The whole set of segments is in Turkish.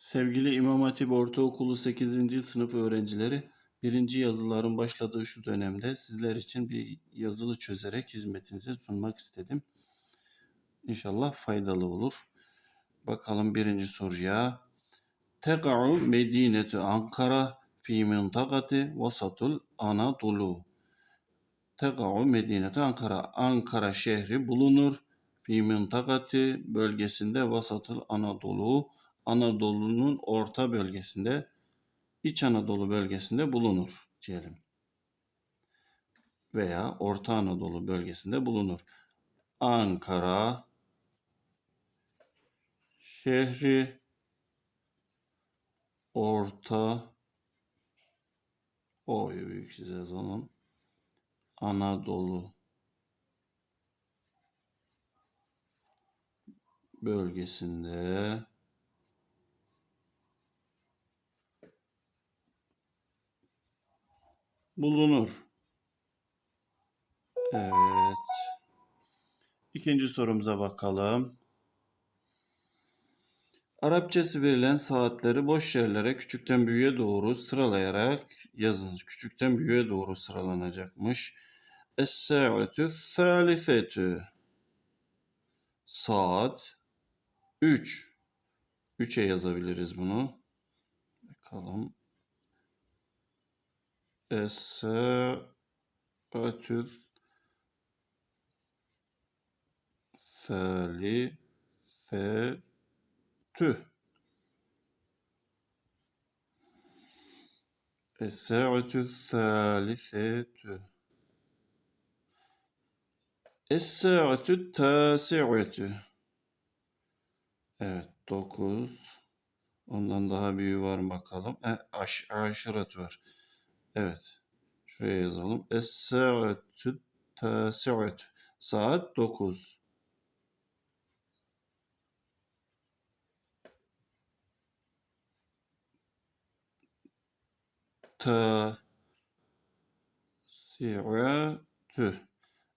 Sevgili İmam Hatip Ortaokulu 8. sınıf öğrencileri, birinci yazıların başladığı şu dönemde sizler için bir yazılı çözerek hizmetinize sunmak istedim. İnşallah faydalı olur. Bakalım birinci soruya. Teka'u Medinetu Ankara fi mintakati vasatul Anadolu. Teka'u Medinetu Ankara. Ankara şehri bulunur. Fi mintakati bölgesinde vasatul Anadolu. Anadolu'nun orta bölgesinde, İç Anadolu bölgesinde bulunur diyelim. Veya Orta Anadolu bölgesinde bulunur. Ankara şehri Orta o büyük size yazalım. Anadolu bölgesinde bulunur. Evet. İkinci sorumuza bakalım. Arapçası verilen saatleri boş yerlere küçükten büyüğe doğru sıralayarak yazınız. Küçükten büyüğe doğru sıralanacakmış. Es-sa'atu thalithetü. Saat 3. 3'e yazabiliriz bunu. Bakalım. Es-sa'atu thalithetü. Es-sa'atu thalithetü. Es-sa'atu tasi'atü. Evet 9. Ondan daha büyüğü var bakalım. E, aş, aşiret var. Evet. Şuraya yazalım. Es-sa'atu tasi'atü. Saat 9. Tasi'atü.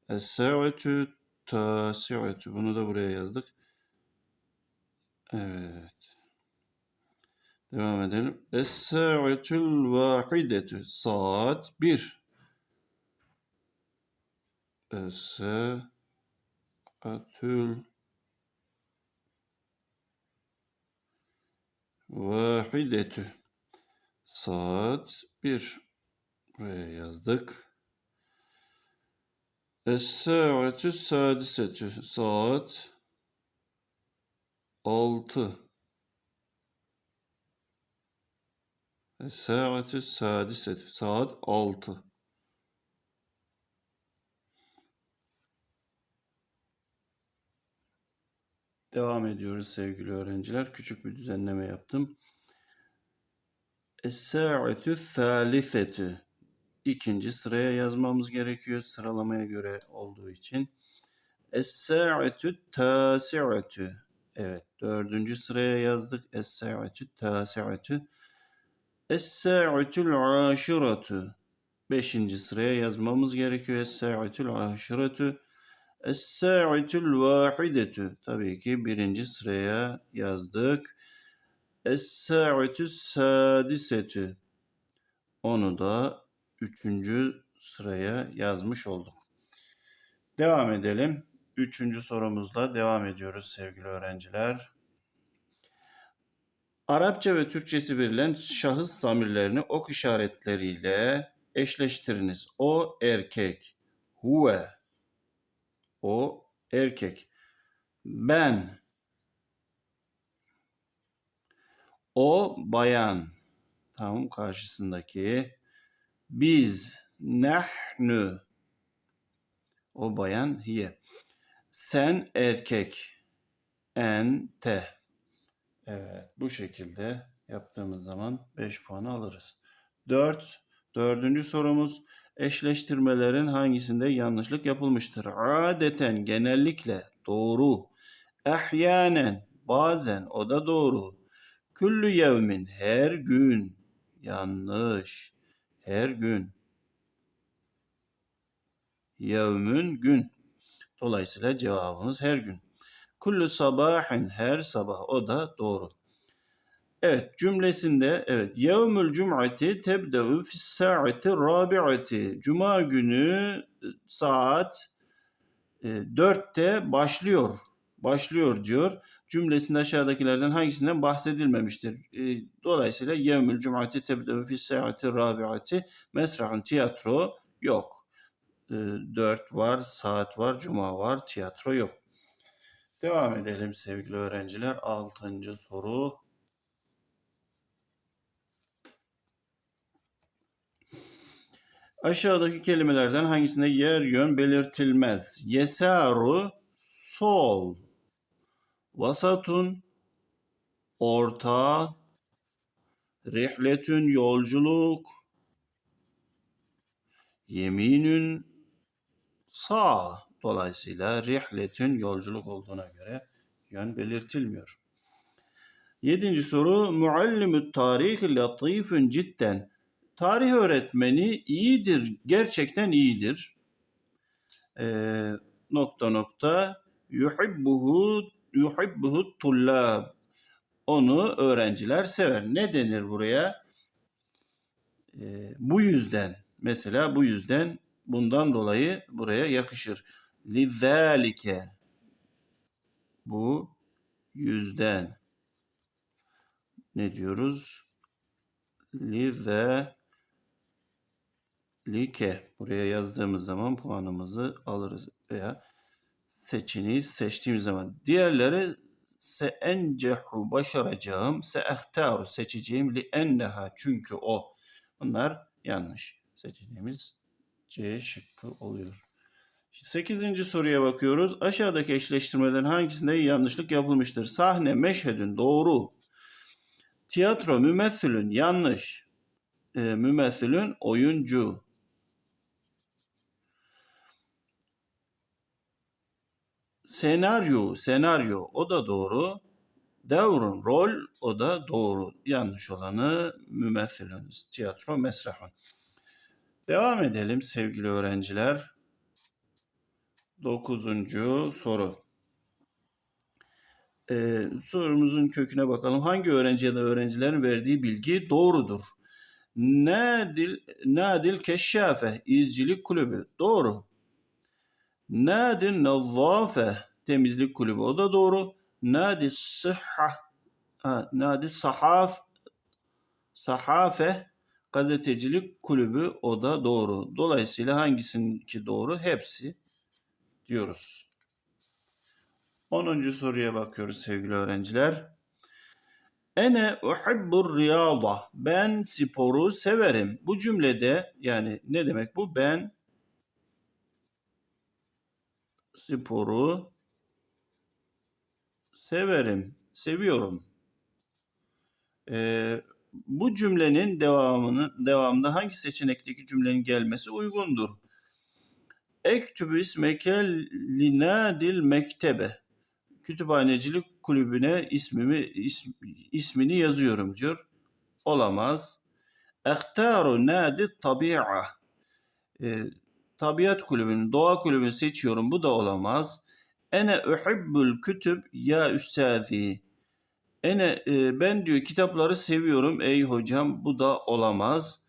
Es-sa'atu tasi'atü. Bunu da buraya yazdık. Evet. Devam edelim. Es-sa'atul vahidetü. Saat 1. Es-sa'atul vahidetü. Saat 1. Buraya yazdık. Es-sa'atü sadisetü. Saat 6. Es-sa'atü sadisetü. Saat 6. Devam ediyoruz sevgili öğrenciler. Küçük bir düzenleme yaptım. Es-sa'atü thalithetü. İkinci sıraya yazmamız gerekiyor sıralamaya göre olduğu için. Es-sa'atü tasi'atü. Evet, dördüncü sıraya yazdık. Es-sa'atü tasi'atü. Es-sa'atül aşiratu. Beşinci sıraya yazmamız gerekiyor. Es-sa'atül aşiratu. Es-sa'atül vahidetü. Tabii ki birinci sıraya yazdık. Es-sa'atü sadisetü. Onu da üçüncü sıraya yazmış olduk. Devam edelim. Üçüncü sorumuzla devam ediyoruz sevgili öğrenciler. Arapça ve Türkçesi verilen şahıs zamirlerini ok işaretleriyle eşleştiriniz. O erkek. Huve. O erkek. Ben. O bayan. Tamam karşısındaki. Biz. Nahnu. O bayan hiye. Sen erkek. Ente. Evet bu şekilde yaptığımız zaman 5 puanı alırız. 4. Dördüncü sorumuz eşleştirmelerin hangisinde yanlışlık yapılmıştır? Adeten genellikle doğru. Ehyanen bazen o da doğru. Küllü yevmin her gün yanlış. Her gün. Yevmün gün. Dolayısıyla cevabımız her gün. Kullu sabahin her sabah o da doğru. Evet cümlesinde evet yevmül cum'ati tebde'u fis saati rabi'ati Cuma günü e, saat e, 4'te başlıyor. Başlıyor diyor. Cümlesinde aşağıdakilerden hangisinden bahsedilmemiştir. E, dolayısıyla yevmül cum'ati tebde'u fis saati rabi'ati mesrahun tiyatro yok. E, 4 var, saat var, cuma var, tiyatro yok. Devam edelim sevgili öğrenciler. Altıncı soru. Aşağıdaki kelimelerden hangisinde yer yön belirtilmez? Yesaru sol, vasatun orta, rihletün yolculuk, yeminün sağ. Dolayısıyla rihletün yolculuk olduğuna göre yön belirtilmiyor. Yedinci soru muallimü tarih latifün cidden. Tarih öğretmeni iyidir, gerçekten iyidir. Ee, nokta nokta yuhibbuhu yuhibbuhu tullab. Onu öğrenciler sever. Ne denir buraya? Ee, bu yüzden. Mesela bu yüzden bundan dolayı buraya yakışır. Lizalike. Bu yüzden. Ne diyoruz? Lize like. Buraya yazdığımız zaman puanımızı alırız veya seçeneği seçtiğimiz zaman. Diğerleri se encehu başaracağım, se ehtaru seçeceğim li enneha çünkü o. Bunlar yanlış. Seçeneğimiz C şıkkı oluyor. Sekizinci soruya bakıyoruz. Aşağıdaki eşleştirmelerin hangisinde yanlışlık yapılmıştır? Sahne, meşhedün doğru. Tiyatro, mümessilün yanlış. E, mümessilün oyuncu. Senaryo, senaryo o da doğru. Devrun, rol o da doğru. Yanlış olanı mümessilün, tiyatro, mesrahun. Devam edelim sevgili öğrenciler. Dokuzuncu soru. Ee, sorumuzun köküne bakalım. Hangi öğrenci ya da öğrencilerin verdiği bilgi doğrudur? Nadil, Nadil Keşşafe, izcilik kulübü. Doğru. Nadil Nazzafe, temizlik kulübü. O da doğru. Nadi Sıhha, ha, Sahaf, Sahafe, gazetecilik kulübü. O da doğru. Dolayısıyla hangisinki doğru? Hepsi diyoruz. 10. soruya bakıyoruz sevgili öğrenciler. Ene uhibbur riyada. Ben sporu severim. Bu cümlede yani ne demek bu? Ben sporu severim, seviyorum. Ee, bu cümlenin devamını devamında hangi seçenekteki cümlenin gelmesi uygundur? Ektübü ismeke linadil mektebe. Kütüphanecilik kulübüne ismimi is, ismini yazıyorum diyor. Olamaz. Ehtaru nadi tabi'a. E, tabiat kulübünün, doğa kulübünü seçiyorum. Bu da olamaz. Ene uhibbul kütüb ya üstazi. Ene e, ben diyor kitapları seviyorum ey hocam. Bu da olamaz.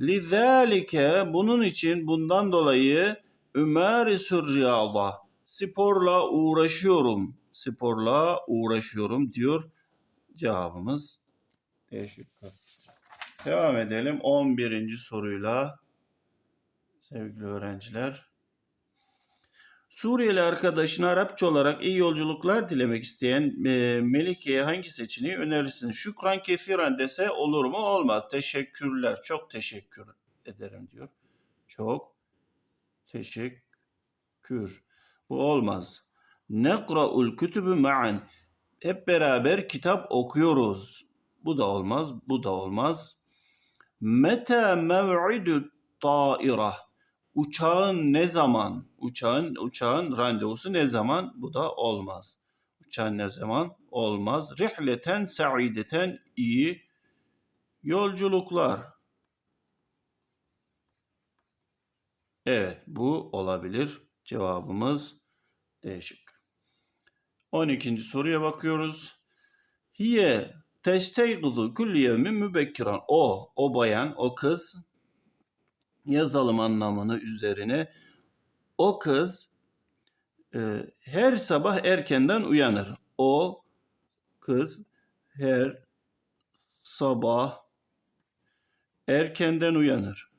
Lizalike bunun için bundan dolayı Ümerisur riyada. Sporla uğraşıyorum. Sporla uğraşıyorum diyor cevabımız. Teşekkür. Devam edelim 11. soruyla sevgili öğrenciler. Suriyeli arkadaşına Arapça olarak iyi yolculuklar dilemek isteyen e, Melike'ye hangi seçeneği önerirsin? Şükran kesiren dese olur mu? Olmaz. Teşekkürler. Çok teşekkür ederim diyor. Çok teşekkür. Bu olmaz. Nekra'ul kütübü ma'an. Hep beraber kitap okuyoruz. Bu da olmaz, bu da olmaz. Meta mev'idu taira. Uçağın ne zaman? Uçağın uçağın randevusu ne zaman? Bu da olmaz. Uçağın ne zaman? Olmaz. Rihleten saideten iyi yolculuklar. Evet bu olabilir. Cevabımız değişik. 12. soruya bakıyoruz. Hiye Testeygudu kulli yevmin mübekkiran. O, o bayan, o kız yazalım anlamını üzerine. O kız e, her sabah erkenden uyanır. O kız her sabah erkenden uyanır.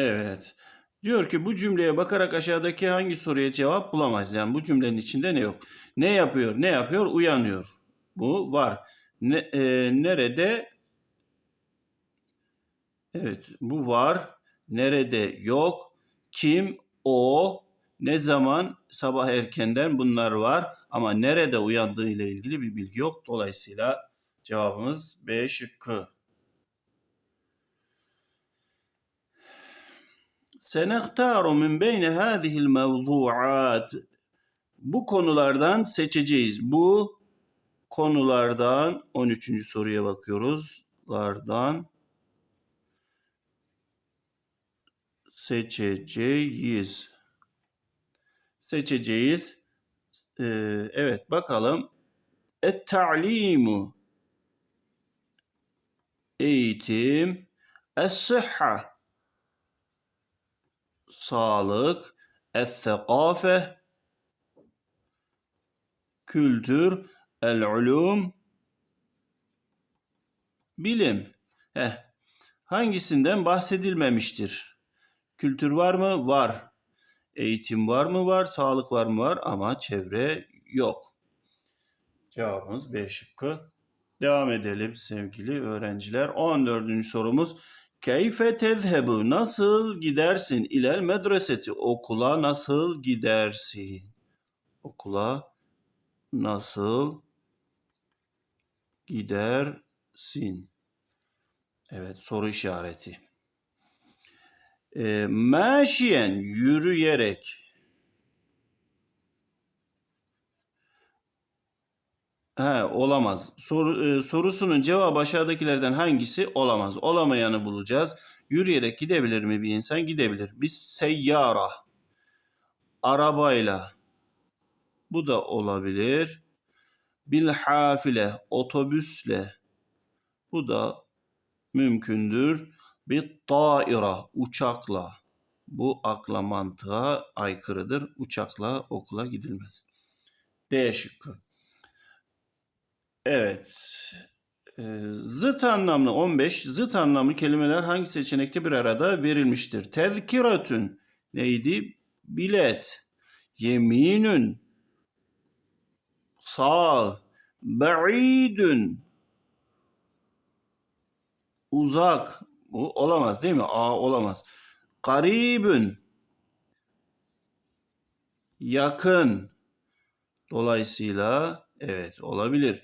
Evet. Diyor ki bu cümleye bakarak aşağıdaki hangi soruya cevap bulamayız. Yani bu cümlenin içinde ne yok? Ne yapıyor? Ne yapıyor? Uyanıyor. Bu var. Ne, e, nerede? Evet, bu var. Nerede? Yok. Kim? O. Ne zaman? Sabah erkenden bunlar var. Ama nerede uyandığı ile ilgili bir bilgi yok. Dolayısıyla cevabımız B şıkkı. Senehtaru min beyne hâzihil mevdu'at. Bu konulardan seçeceğiz. Bu konulardan 13. soruya bakıyoruz. Lardan seçeceğiz. Seçeceğiz. Ee, evet bakalım. Et-ta'limu eğitim es-sıhha sağlık es-sekafe kültür el-ulum bilim. Heh. Hangisinden bahsedilmemiştir? Kültür var mı? Var. Eğitim var mı? Var. Sağlık var mı? Var ama çevre yok. Cevabımız B şıkkı. Devam edelim sevgili öğrenciler. 14. sorumuz. Keyfe tezhebu nasıl gidersin ilel medreseti okula nasıl gidersin? Okula nasıl gidersin? Evet soru işareti. E, maşiyen yürüyerek He, olamaz. Soru, e, sorusunun cevabı aşağıdakilerden hangisi olamaz? Olamayanı bulacağız. Yürüyerek gidebilir mi bir insan? Gidebilir. Biz seyyara. Arabayla. Bu da olabilir. Bilhafile. Otobüsle. Bu da mümkündür. Bir taira. Uçakla. Bu akla mantığa aykırıdır. Uçakla okula gidilmez. D şıkkı. Evet. Ee, Zıt anlamlı 15. Zıt anlamlı kelimeler hangi seçenekte bir arada verilmiştir? Tezkiratün neydi? Bilet. Yeminün. Sağ. Ba'idün. Uzak. Bu olamaz değil mi? A olamaz. Garibün. Yakın. Dolayısıyla evet olabilir.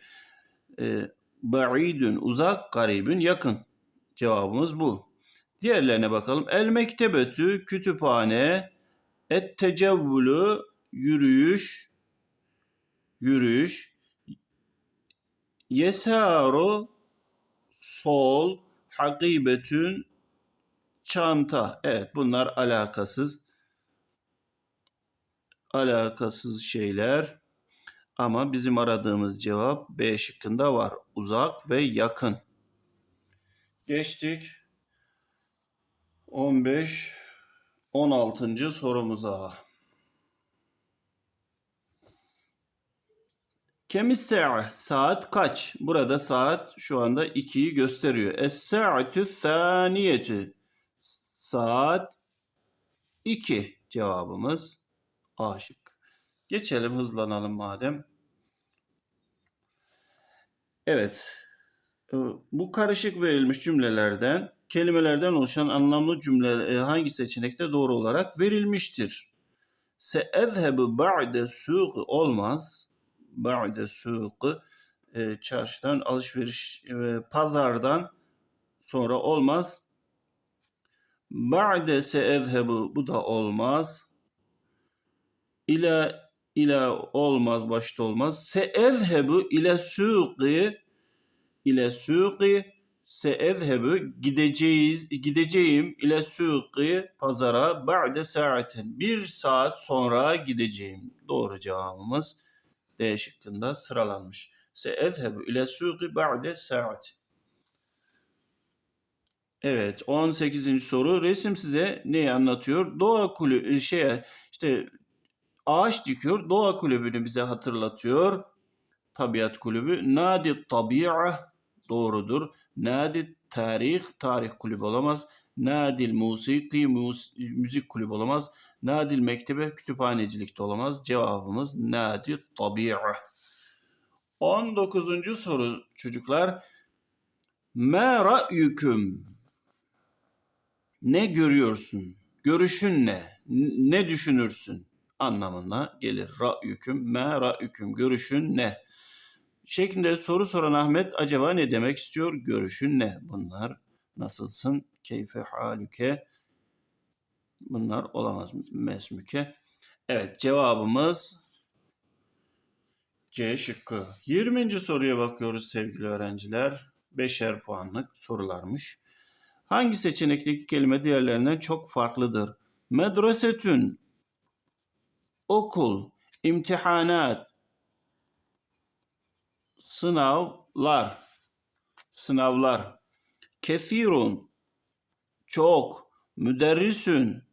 E, ba'idün uzak, garibün yakın. Cevabımız bu. Diğerlerine bakalım. El mektebetü kütüphane, et tecevvülü yürüyüş, yürüyüş, yesaru sol, hakibetün çanta. Evet bunlar alakasız alakasız şeyler. Ama bizim aradığımız cevap B şıkkında var. Uzak ve yakın. Geçtik. 15 16. sorumuza. Kemis sa'a saat kaç? Burada saat şu anda 2'yi gösteriyor. Es-sa'atü thaniyetü saat 2 cevabımız A şıkkı. Geçelim hızlanalım madem. Evet. Ee, Bu karışık verilmiş cümlelerden kelimelerden oluşan anlamlı cümle e, hangi seçenekte doğru olarak verilmiştir? Seezhebu ba'de suq olmaz. Ba'de suq e, çarşıdan alışveriş e, pazardan sonra olmaz. Ba'de seezhebu bu da olmaz. İla ila olmaz başta olmaz. Seezhebu ile suqi ile suqi seezhebu gideceğiz gideceğim ile suqi pazara ba'de saatin bir saat sonra gideceğim. Doğru cevabımız D şıkkında sıralanmış. Seezhebu ile suqi ba'de saat. Evet 18. soru resim size neyi anlatıyor? Doğa kulübü şeye işte ağaç dikiyor. Doğa kulübünü bize hatırlatıyor. Tabiat kulübü. Nadi tabi'a doğrudur. Nadi tarih tarih kulübü olamaz. Nadil musiki mus- müzik kulübü olamaz. Nadil mektebe kütüphanecilik de olamaz. Cevabımız nadi tabi'a. 19. soru çocuklar. Ma ra'yüküm? Ne görüyorsun? Görüşün ne? Ne düşünürsün? Anlamına gelir. Ra'yüküm, ma ra'yüküm. Görüşün ne? Şeklinde soru soran Ahmet acaba ne demek istiyor? Görüşün ne? Bunlar nasılsın? Keyfe halüke? Bunlar olamaz. Mesmüke. Evet cevabımız C şıkkı. 20. soruya bakıyoruz sevgili öğrenciler. Beşer puanlık sorularmış. Hangi seçenekteki kelime diğerlerinden çok farklıdır? Medresetün, okul, imtihanat, sınavlar, sınavlar. Kethirun, çok, müderrisün,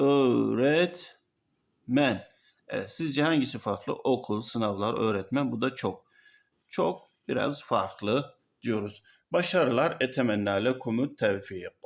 öğretmen. Evet, sizce hangisi farklı? Okul, sınavlar, öğretmen. Bu da çok. Çok biraz farklı diyoruz. Başarılar etemennâ lekumut tevfik.